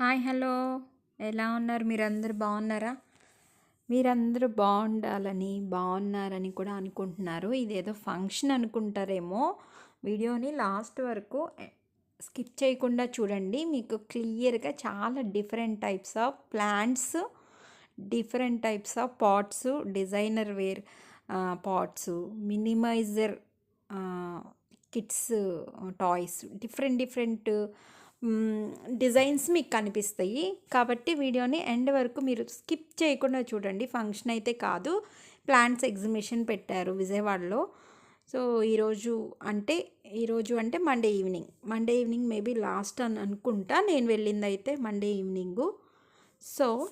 Hi hello. ఎలా ఉన్నారు? మీరందరూ బాగున్నారా? మీరందరూ బాగుండాలని బాగున్నారని కూడా అనుకుంటున్నారు. ఇదేదో ఫంక్షన్ అనుకుంటారేమో. వీడియోని లాస్ట్ వరకు స్కిప్ చేయకుండా చూడండి. మీకు క్లియర్గా చాలా different types of plants different types of pots designer wear pots minimizer kids toys different different designs మీకు కనిపిస్తాయి. కాబట్టి వీడియోని ఎండ్ వరకు మీరు స్కిప్ చేయకుండా చూడండి. ఫంక్షన్ అయితే కాదు. ప్లాంట్స్ ఎగ్జిబిషన్ పెట్టారు విజయవాడలో. సో ఈరోజు అంటే ఈరోజు అంటే Monday evening. Monday evening maybe last అని అనుకుంటా. నేను వెళ్ళింది అయితే మండే ఈవినింగు. సో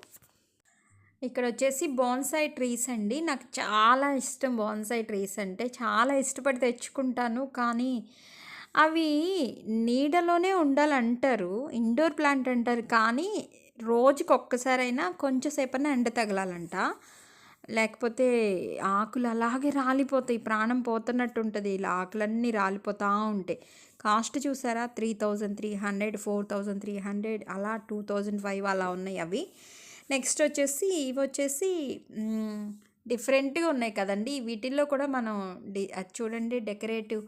ఇక్కడ వచ్చేసి బోన్సాయి ట్రీస్ అండి. నాకు చాలా ఇష్టం బోన్సాయి ట్రీస్ అంటే. చాలా ఇష్టపడి తెచ్చుకుంటాను. కానీ అవి నీడలోనే ఉండాలంటారు ఇండోర్ ప్లాంట్ అంటారు. కానీ రోజుకి ఒక్కసారైనా కొంచెం సేపన్నా ఎండ తగలాలంట. లేకపోతే ఆకులు అలాగే రాలిపోతాయి. ప్రాణం పోతున్నట్టు ఉంటుంది ఇలా ఆకులన్నీ రాలిపోతూ ఉంటాయి. కాస్ట్ చూసారా? Three thousand three hundred four thousand three hundred అలా టూ థౌజండ్ ఫైవ్ అలా ఉన్నాయి అవి. నెక్స్ట్ వచ్చేసి ఇవి వచ్చేసి డిఫరెంట్గా ఉన్నాయి కదండి. వీటిల్లో కూడా మనం డి అది చూడండి డెకరేటివ్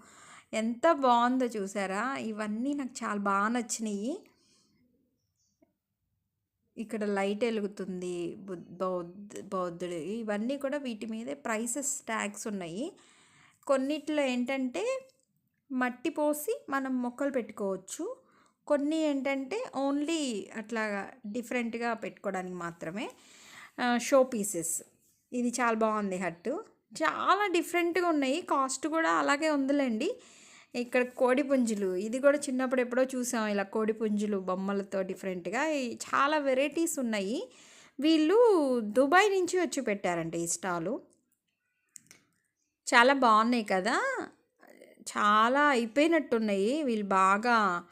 ఎంత బాగుందో చూసారా? ఇవన్నీ నాకు చాలా బాగా నచ్చినాయి. ఇక్కడ లైట్ వెలుగుతుంది బౌద్ధ బౌద్ధుడు. ఇవన్నీ కూడా వీటి మీదే ప్రైసెస్ ట్యాగ్స్ ఉన్నాయి. కొన్నిట్లో ఏంటంటే మట్టి పోసి మనం మొక్కలు పెట్టుకోవచ్చు. కొన్ని ఏంటంటే ఓన్లీ అట్లా డిఫరెంట్గా పెట్టుకోవడానికి మాత్రమే షో పీసెస్. ఇది చాలా బాగుంది హట్టు. చాలా డిఫరెంట్గా ఉన్నాయి. కాస్ట్ కూడా అలాగే ఉందిలేండి. ఇక్కడ కోడి పుంజులు. ఇది కూడా చిన్నప్పుడు ఎప్పుడో చూసాం. ఇలా కోడి పుంజులు బొమ్మలతో డిఫరెంట్గా. చాలా వెరైటీస్ ఉన్నాయి. వీళ్ళు దుబాయ్ నుంచి వచ్చి పెట్టారంట ఈ స్టాలు. చాలా బాగున్నాయి కదా. చాలా అయిపోయినట్టున్నాయి. వీళ్ళు బాగా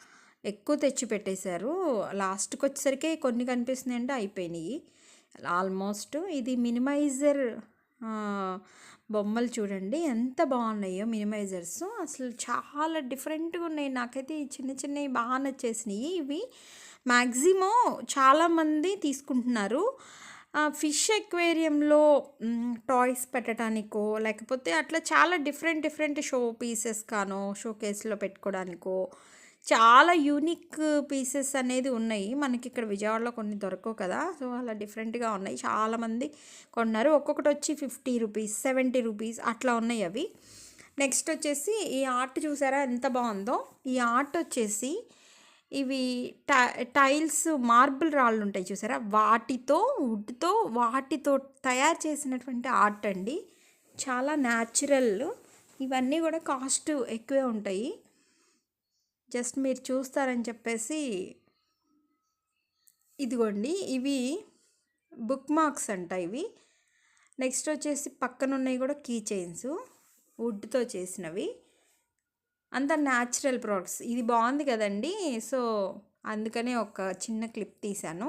ఎక్కువ తెచ్చి పెట్టేశారు. లాస్ట్కి వచ్చేసరికి కొన్ని కనిపిస్తున్నాయి అంటే అయిపోయినాయి. ఆల్మోస్ట్ ఇది మినిమైజర్ బొమ్మలు చూడండి. ఎంత బాగున్నాయో మినిమైజర్స్. అసలు చాలా డిఫరెంట్గా ఉన్నాయి. నాకైతే చిన్న చిన్నవి బాగా నచ్చేసినాయి. ఇవి మ్యాక్సిమం చాలామంది తీసుకుంటున్నారు. ఫిష్ ఎక్వేరియంలో టాయ్స్ పెట్టడానికో లేకపోతే అట్లా చాలా డిఫరెంట్ డిఫరెంట్ షో పీసెస్ కానో షో కేసులో పెట్టుకోవడానికో చాలా యూనిక్ పీసెస్ అనేది ఉన్నాయి. మనకి ఇక్కడ విజయవాడలో కొన్ని దొరకవు కదా. సో అలా డిఫరెంట్గా ఉన్నాయి. చాలామంది కొన్నారు. ఒక్కొక్కటి వచ్చి ఫిఫ్టీ రూపీస్ సెవెంటీ రూపీస్ అట్లా ఉన్నాయి అవి. నెక్స్ట్ వచ్చేసి ఈ ఆర్ట్ చూసారా? ఎంత బాగుందో. ఈ ఆర్ట్ వచ్చేసి ఇవి టైల్స్ మార్బుల్ రాళ్ళు ఉంటాయి చూసారా? వాటితో వుడ్తో వాటితో తయారు చేసినటువంటి ఆర్ట్ అండి. చాలా న్యాచురల్ ఇవన్నీ కూడా కాస్ట్ ఎక్కువే ఉంటాయి. జస్ట్ మీరు చూస్తారని చెప్పేసి ఇదిగోండి ఇవి బుక్ మార్క్స్ అంట ఇవి. నెక్స్ట్ వచ్చేసి పక్కన ఉన్నాయి కూడా కీ చైన్స్ వుడ్తో చేసినవి. అంత న్యాచురల్ ప్రోడక్ట్స్. ఇది బాగుంది కదండి సో అందుకనే ఒక చిన్న క్లిప్ తీశాను.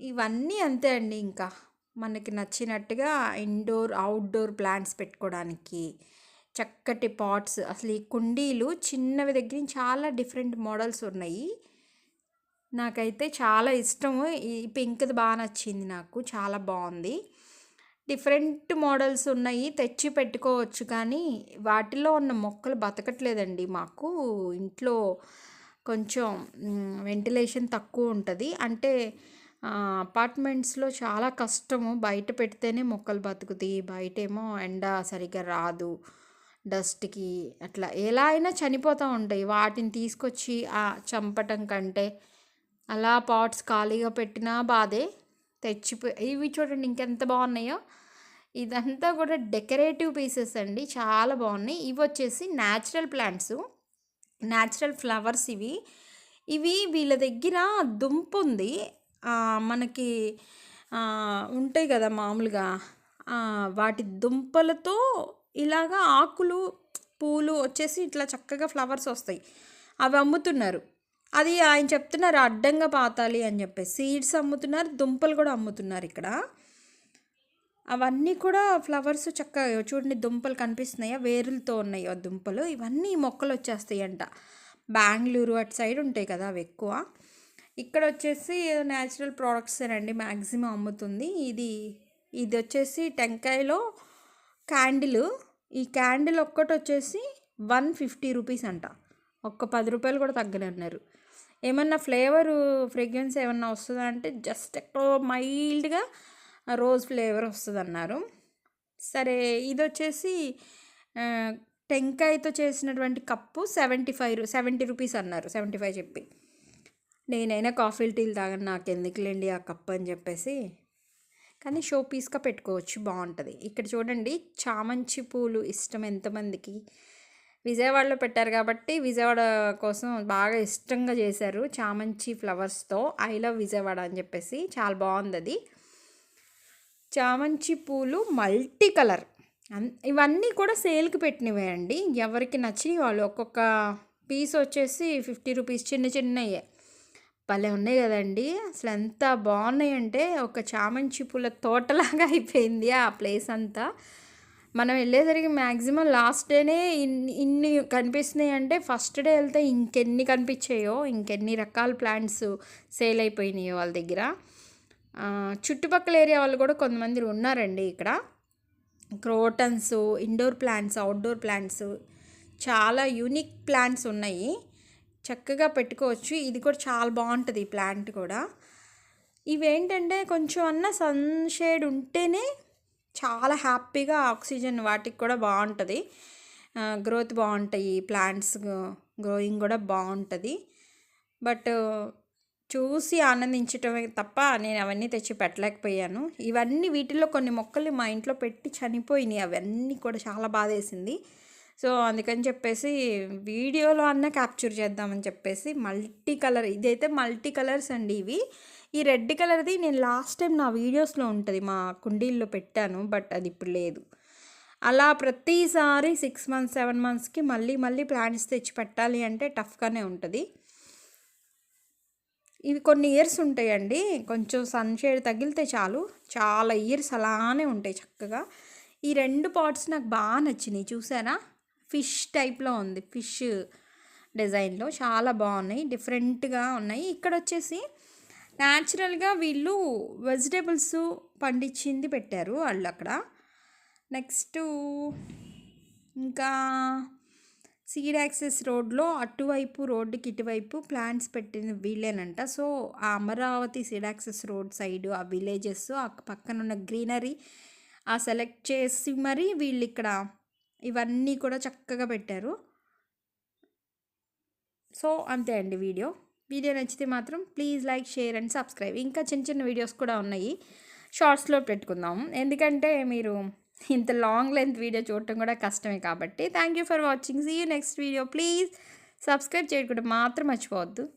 ఇవన్నీ అంతే అండి ఇంకా. మనకి నచ్చినట్టుగా ఇండోర్ అవుట్డోర్ ప్లాంట్స్ పెట్టుకోవడానికి. చక్కటి పాట్స్. అసలు ఈ కుండీలు చిన్నవి దగ్గర చాలా డిఫరెంట్ మోడల్స్ ఉన్నాయి. నాకైతే చాలా ఇష్టము. ఈ పింక్ది బాగా నచ్చింది నాకు. చాలా బాగుంది. డిఫరెంట్ మోడల్స్ ఉన్నాయి. తెచ్చి పెట్టుకోవచ్చు కానీ వాటిలో ఉన్న మొక్కలు బతకట్లేదండి మాకు. ఇంట్లో కొంచెం వెంటిలేషన్ తక్కువ ఉంటుంది. అంటే అపార్ట్మెంట్స్లో చాలా కష్టము. బయట పెడితేనే మొక్కలు బతుకుతాయి. బయటేమో ఎండ సరిగ్గా రాదు. డస్ట్కి అట్లా ఎలా అయినా చనిపోతూ ఉంటాయి. వాటిని తీసుకొచ్చి చంపటం కంటే అలా పాట్స్ ఖాళీగా పెట్టినా బాధే. తెచ్చిపోయి ఇవి చూడండి ఇంకెంత బాగున్నాయో. ఇదంతా కూడా డెకరేటివ్ పీసెస్ అండి. చాలా బాగున్నాయి. ఇవి వచ్చేసి న్యాచురల్ ప్లాంట్స్. న్యాచురల్ ఫ్లవర్స్ ఇవి. ఇవి వీళ్ళ దగ్గర దుంప ఉంది. మనకి ఉంటాయి కదా మామూలుగా. వాటి దుంపలతో ఇలాగా ఆకులు పూలు వచ్చేసి ఇట్లా చక్కగా ఫ్లవర్స్ వస్తాయి. అవి అమ్ముతున్నారు. అది ఆయన చెప్తున్నారు అడ్డంగా పాతాలి అని చెప్పేసి. సీడ్స్ అమ్ముతున్నారు దుంపలు కూడా అమ్ముతున్నారు ఇక్కడ. అవన్నీ కూడా ఫ్లవర్స్ చక్కగా చూడండి దుంపలు కనిపిస్తున్నాయా? వేరులతో ఉన్నాయి ఆ దుంపలు? ఇవన్నీ మొక్కలు వచ్చేస్తాయి అంట బెంగళూరు అటు సైడ్ ఉంటాయి కదా అవి ఎక్కువ. ఇక్కడ వచ్చేసి న్యాచురల్ ప్రోడక్ట్స్ అండి మ్యాక్సిమం అమ్ముతుంది. ఇది ఇది వచ్చేసి టెంకాయలో క్యాండిల్. ఈ క్యాండిల్ ఒక్కటి వచ్చేసి వన్ ఫిఫ్టీ రూపీస్ అంట. ఒక్క పది రూపాయలు కూడా తగ్గనన్నారు ఏమన్నా ఫ్లేవర్ ఫ్రేగ్రెన్స్ ఏమన్నా వస్తుందా అంటే జస్ట్ ఎక్కడో మైల్డ్గా రోజ్ ఫ్లేవర్ వస్తుంది అన్నారు. సరే ఇది వచ్చేసి టెంకాయతో చేసినటువంటి cup seventy five seventy rupees అన్నారు. సెవెంటీ ఫైవ్ చెప్పి. నేనైనా కాఫీలు టీలు తాగను నాకు ఎందుకులేండి ఆ కప్ అని చెప్పేసి. కానీ షో పీస్గా పెట్టుకోవచ్చు. బాగుంటుంది ఇక్కడ చూడండి చామంచి పూలు ఇష్టం ఎంతమందికి. విజయవాడలో పెట్టారు కాబట్టి విజయవాడ కోసం బాగా ఇష్టంగా చేశారు చామంచి ఫ్లవర్స్తో. ఐ లవ్ విజయవాడ అని చెప్పేసి చాలా బాగుంది అది చామంచి పూలు మల్టీ కలర్. అన్- ఇవన్నీ కూడా సేల్కి పెట్టినవే అండి. ఎవరికి నచ్చినవి వాళ్ళు ఒక్కొక్క పీస్ వచ్చేసి ఫిఫ్టీ రూపీస్ చిన్న చిన్నయే. భలే ఉన్నాయి కదండి. అసలు ఎంత బాగున్నాయి అంటే ఒక చామంతి పూల తోటలాగా అయిపోయింది ఆ ప్లేస్ అంతా. మనం వెళ్ళేసరికి మ్యాక్సిమం లాస్ట్ డేనే ఇన్ని ఇన్ని కనిపిస్తున్నాయి అంటే ఫస్ట్ డే వెళ్తే ఇంకెన్ని కనిపించాయో ఇంకెన్ని రకాల ప్లాంట్స్ సేల్ అయిపోయినాయో వాళ్ళ దగ్గర. చుట్టుపక్కల ఏరియా వాళ్ళు కూడా కొంతమంది ఉన్నారండి ఇక్కడ. Crotons indoor plants outdoor plants చాలా యూనిక్ ప్లాంట్స్ ఉన్నాయి. చక్కగా పెట్టుకోవచ్చు. ఇది కూడా చాలా బాగుంటుంది ఈ ప్లాంట్ కూడా. ఇవేంటంటే కొంచెం అన్న సన్షేడ్ ఉంటేనే చాలా హ్యాపీగా ఆక్సిజన్ వాటికి కూడా బాగుంటుంది. గ్రోత్ బాగుంటాయి ప్లాంట్స్ గ్రోయింగ్ కూడా బాగుంటుంది. బట్ చూసి ఆనందించటమే తప్ప నేను అవన్నీ తెచ్చి పెట్టలేకపోయాను. ఇవన్నీ వీటిల్లో కొన్ని మొక్కలు మా ఇంట్లో పెట్టి చనిపోయినాయి. అవన్నీ కూడా చాలా బాధేసింది. సో అందుకని చెప్పేసి వీడియోలో అన్న క్యాప్చర్ చేద్దామని చెప్పేసి మల్టీ కలర్ ఇదైతే మల్టీ కలర్స్ అండి ఇవి. ఈ రెడ్ కలర్ది నేను లాస్ట్ టైం నా వీడియోస్లో ఉంటుంది మా కుండీల్లో పెట్టాను బట్ అది ఇప్పుడు లేదు. అలా ప్రతిసారి సిక్స్ మంత్స్ సెవెన్ మంత్స్కి మళ్ళీ మళ్ళీ ప్లాంట్స్ తెచ్చి పెట్టాలి అంటే టఫ్గానే ఉంటుంది. ఇవి కొన్ని ఇయర్స్ ఉంటాయండి. కొంచెం సన్షేడ్ తగిలితే చాలు. చాలా ఇయర్స్ అలానే ఉంటాయి చక్కగా. ఈ రెండు పాట్స్ నాకు బాగా నచ్చినాయి చూసారా? ఫిష్ టైప్లో ఉంది. ఫిష్ డిజైన్లో చాలా బాగున్నాయి. డిఫరెంట్గా ఉన్నాయి. ఇక్కడ వచ్చేసి న్యాచురల్గా వీళ్ళు వెజిటేబుల్స్ పండించింది పెట్టారు వాళ్ళు అక్కడ. నెక్స్ట్ ఇంకా సీడ్ యాక్సెస్ రోడ్లో అటువైపు రోడ్డుకి ఇటువైపు ప్లాంట్స్ పెట్టిన వీళ్ళేనంట. సో ఆ Amaravati seed access road side ఆ విలేజెస్ ఆ పక్కన ఉన్న గ్రీనరీ ఆ సెలెక్ట్ చేసి మరి వీళ్ళు ఇక్కడ ఇవన్నీ కూడా చక్కగా పెట్టారు. సో అంతే అండి వీడియో. వీడియో నచ్చితే మాత్రం please like share and subscribe. ఇంకా చిన్న చిన్న వీడియోస్ కూడా ఉన్నాయి. షార్ట్స్లో పెట్టుకుందాం. ఎందుకంటే మీరు ఇంత లాంగ్ లెంత్ వీడియో చూడటం కూడా కష్టమే కాబట్టి. Thank you for watching. See you next video. Please subscribe చేయకుండా మాత్రం మర్చిపోవద్దు.